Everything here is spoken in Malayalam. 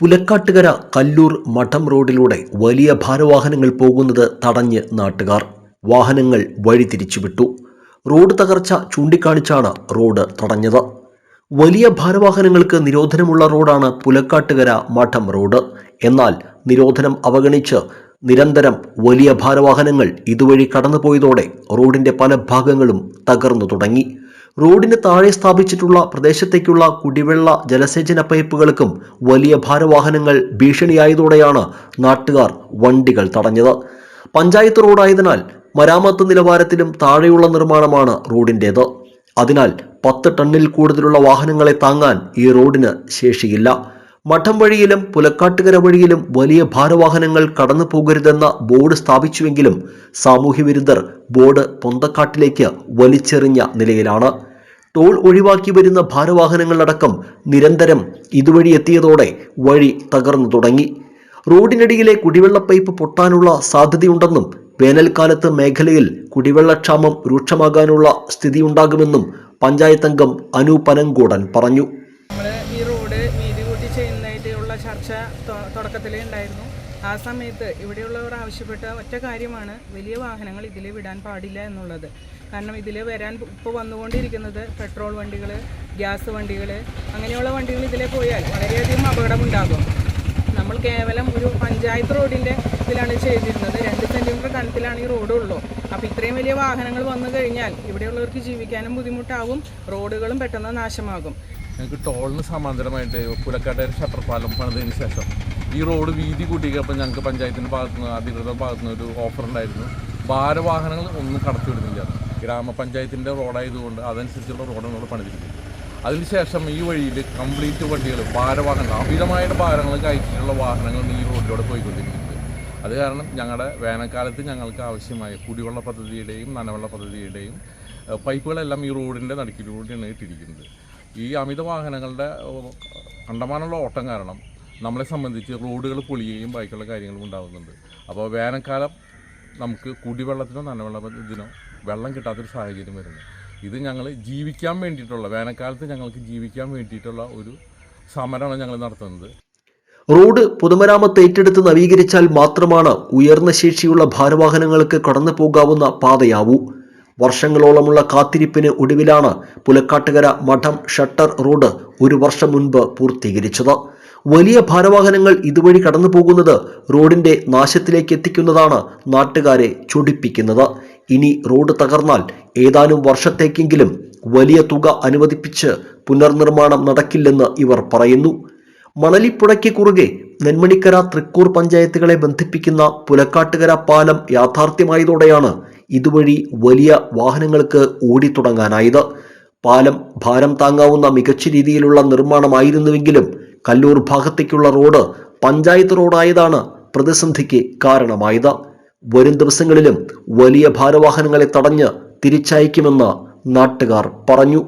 പുലക്കാട്ടുകര കല്ലൂർ മഠം റോഡിലൂടെ വലിയ ഭാരവാഹനങ്ങൾ പോകുന്നത് തടഞ്ഞ് നാട്ടുകാർ. വാഹനങ്ങൾ വഴിതിരിച്ചുവിട്ടു റോഡ് തകർച്ച ചൂണ്ടിക്കാണിച്ചാണ് റോഡ് തടഞ്ഞത്. വലിയ ഭാരവാഹനങ്ങൾക്ക് നിരോധനമുള്ള റോഡാണ് പുലക്കാട്ടുകര മഠം റോഡ്. എന്നാൽ നിരോധനം അവഗണിച്ച് നിരന്തരം വലിയ ഭാരവാഹനങ്ങൾ ഇതുവഴി കടന്നുപോയതോടെ റോഡിന്റെ പല ഭാഗങ്ങളും തകർന്നു തുടങ്ങി. റോഡിന് താഴെ സ്ഥാപിച്ചിട്ടുള്ള പ്രദേശത്തേക്കുള്ള കുടിവെള്ള ജലസേചന പൈപ്പുകൾക്കും വലിയ ഭാരവാഹനങ്ങൾ ഭീഷണിയായതോടെയാണ് നാട്ടുകാർ വണ്ടികൾ തടഞ്ഞത്. പഞ്ചായത്ത് റോഡായതിനാൽ മരാമത്ത് നിലവാരത്തിലും താഴെയുള്ള നിർമ്മാണമാണ് റോഡിന്റേത് അതിനാൽ പത്ത് ടണ്ണിൽ കൂടുതലുള്ള വാഹനങ്ങളെ താങ്ങാൻ ഈ റോഡിന് ശേഷിയില്ല. മഠം വഴിയിലും പുലക്കാട്ടുകര വഴിയിലും വലിയ ഭാരവാഹനങ്ങൾ കടന്നു പോകരുതെന്ന ബോർഡ് സ്ഥാപിച്ചുവെങ്കിലും സാമൂഹ്യവിരുദ്ധർ ബോർഡ് പൊന്തക്കാട്ടിലേക്ക് വലിച്ചെറിഞ്ഞ നിലയിലാണ്. ടോൾ ഒഴിവാക്കി വരുന്ന ഭാരവാഹനങ്ങളടക്കം നിരന്തരം ഇതുവഴി എത്തിയതോടെ വഴി തകർന്നു തുടങ്ങി. റോഡിനടിയിലെ കുടിവെള്ള പൈപ്പ് പൊട്ടാനുള്ള സാധ്യതയുണ്ടെന്നും വേനൽക്കാലത്ത് മേഖലയിൽ കുടിവെള്ളക്ഷാമം രൂക്ഷമാകാനുള്ള സ്ഥിതിയുണ്ടാകുമെന്നും പഞ്ചായത്ത് അംഗം അനു പനങ്കോടൻ പറഞ്ഞു. ഈ റോഡ് ചർച്ച തുടക്കത്തിലേ ഉണ്ടായിരുന്നു. ആ സമയത്ത് ഇവിടെയുള്ളവർ ആവശ്യപ്പെട്ട ഒറ്റ കാര്യമാണ് വലിയ വാഹനങ്ങൾ ഇതിൽ വിടാൻ പാടില്ല എന്നുള്ളത്. കാരണം ഇതിൽ വരാൻ ഇപ്പോൾ വന്നുകൊണ്ടിരിക്കുന്നത് പെട്രോൾ വണ്ടികൾ ഗ്യാസ് വണ്ടികൾ അങ്ങനെയുള്ള വണ്ടികൾ ഇതിലെ പോയാൽ വളരെയധികം അപകടമുണ്ടാകും. നമ്മൾ കേവലം ഒരു പഞ്ചായത്ത് റോഡിന്റെ ഇതിലാണ് ചെയ്തിരുന്നത്. രണ്ട് സെന്റിമീറ്റർ കണത്തിലാണ് ഈ റോഡുള്ളൂ. അപ്പോൾ ഇത്രയും വലിയ വാഹനങ്ങൾ വന്നു കഴിഞ്ഞാൽ ഇവിടെയുള്ളവർക്ക് ജീവിക്കാനും ബുദ്ധിമുട്ടാകും റോഡുകളും പെട്ടെന്ന് നാശമാകും. ഞങ്ങൾക്ക് ടോളിന് സമാന്തരമായിട്ട് പുലക്കാട്ടേര ഷട്ടർ പാലം പണിതതിന് ശേഷം ഈ റോഡ് വീതി കൂട്ടിയപ്പോൾ ഞങ്ങൾക്ക് പഞ്ചായത്തിന്റെ ഭാഗത്ത് നിന്ന് അധികൃതരുടെ ഭാഗത്തു നിന്ന് ഒരു ഓഫർ ഉണ്ടായിരുന്നു. ഭാരവാഹനങ്ങൾ ഒന്നും കടത്തിവിടുന്നില്ല ഗ്രാമപഞ്ചായത്തിന്റെ റോഡായതുകൊണ്ട് അതനുസരിച്ചുള്ള റോഡാണ് ഇവിടെ പണിതിരിക്കുന്നത്. അതിനുശേഷം ഈ വഴിയിൽ കംപ്ലീറ്റ് വണ്ടികൾ ഭാരവാഹനങ്ങൾ അമിതമായ ഭാരങ്ങൾ കയറ്റിയിട്ടുള്ള വാഹനങ്ങൾ ഈ റോഡിലൂടെ പോയിക്കൊണ്ടിരിക്കുന്നത് അത് കാരണം ഞങ്ങളുടെ വേനൽക്കാലത്ത് ഞങ്ങൾക്ക് ആവശ്യമായ കുടിവെള്ള പദ്ധതിയുടെയും നനവെള്ള പദ്ധതിയുടെയും പൈപ്പുകളെല്ലാം ഈ റോഡിന്റെ നടുക്കിലൂടെയാണ് ഇട്ടിരിക്കുന്നത്. ഈ അമിത വാഹനങ്ങളുടെ കണ്ടമാനമുള്ള ഓട്ടം കാരണം നമ്മളെ സംബന്ധിച്ച് റോഡുകൾ പൊളിയുകയും ബാക്കിയുള്ള കാര്യങ്ങളും ഉണ്ടാകുന്നുണ്ട് അപ്പോൾ വേനൽക്കാലം നമുക്ക് കുടിവെള്ളത്തിനോ നനവെള്ളത്തിനോ വെള്ളം കിട്ടാത്തൊരു സാഹചര്യം വരുന്നു. ഇത് ഞങ്ങൾ ജീവിക്കാൻ വേണ്ടിയിട്ടുള്ള വേനൽക്കാലത്ത് ഞങ്ങൾക്ക് ജീവിക്കാൻ വേണ്ടിയിട്ടുള്ള ഒരു സമരമാണ് ഞങ്ങൾ നടത്തുന്നത്. റോഡ് പൊതുമരാമത്ത് ഏറ്റെടുത്ത് നവീകരിച്ചാൽ മാത്രമാണ് ഉയർന്ന ശേഷിയുള്ള ഭാരവാഹനങ്ങൾക്ക് കടന്നു പോകാവുന്ന പാതയാവൂ. വർഷങ്ങളോളമുള്ള കാത്തിരിപ്പിന് ഒടുവിലാണ് പുലക്കാട്ടുകര മഠം ഷട്ടർ റോഡ് ഒരു വർഷം മുൻപ് പൂർത്തീകരിച്ചത്. വലിയ ഭാരവാഹനങ്ങൾ ഇതുവഴി കടന്നു പോകുന്നത് റോഡിന്റെ നാശത്തിലേക്ക് എത്തിക്കുന്നതാണ് നാട്ടുകാരെ ചൊടിപ്പിക്കുന്നത്. ഇനി റോഡ് തകർന്നാൽ ഏതാനും വർഷത്തേക്കെങ്കിലും വലിയ തുക അനുവദിപ്പിച്ച് പുനർനിർമ്മാണം നടക്കില്ലെന്ന് ഇവർ പറയുന്നു. മണലിപ്പുഴയ്ക്ക് കുറുകെ നെന്മണിക്കര തൃക്കൂർ പഞ്ചായത്തുകളെ ബന്ധിപ്പിക്കുന്ന പുലക്കാട്ടുകര പാലം യാഥാർത്ഥ്യമായതോടെയാണ് ഇതുവഴി വലിയ വാഹനങ്ങൾക്ക് ഓടിത്തുടങ്ങാനായത്. പാലം ഭാരം താങ്ങാവുന്ന മികച്ച രീതിയിലുള്ള നിർമ്മാണമായിരുന്നുവെങ്കിലും കല്ലൂർ ഭാഗത്തേക്കുള്ള റോഡ് പഞ്ചായത്ത് റോഡായതാണ് പ്രതിസന്ധിക്ക് കാരണമായത്. വരും ദിവസങ്ങളിലും വലിയ ഭാരവാഹനങ്ങളെ തടഞ്ഞ് തിരിച്ചയക്കുമെന്ന് നാട്ടുകാർ പറഞ്ഞു.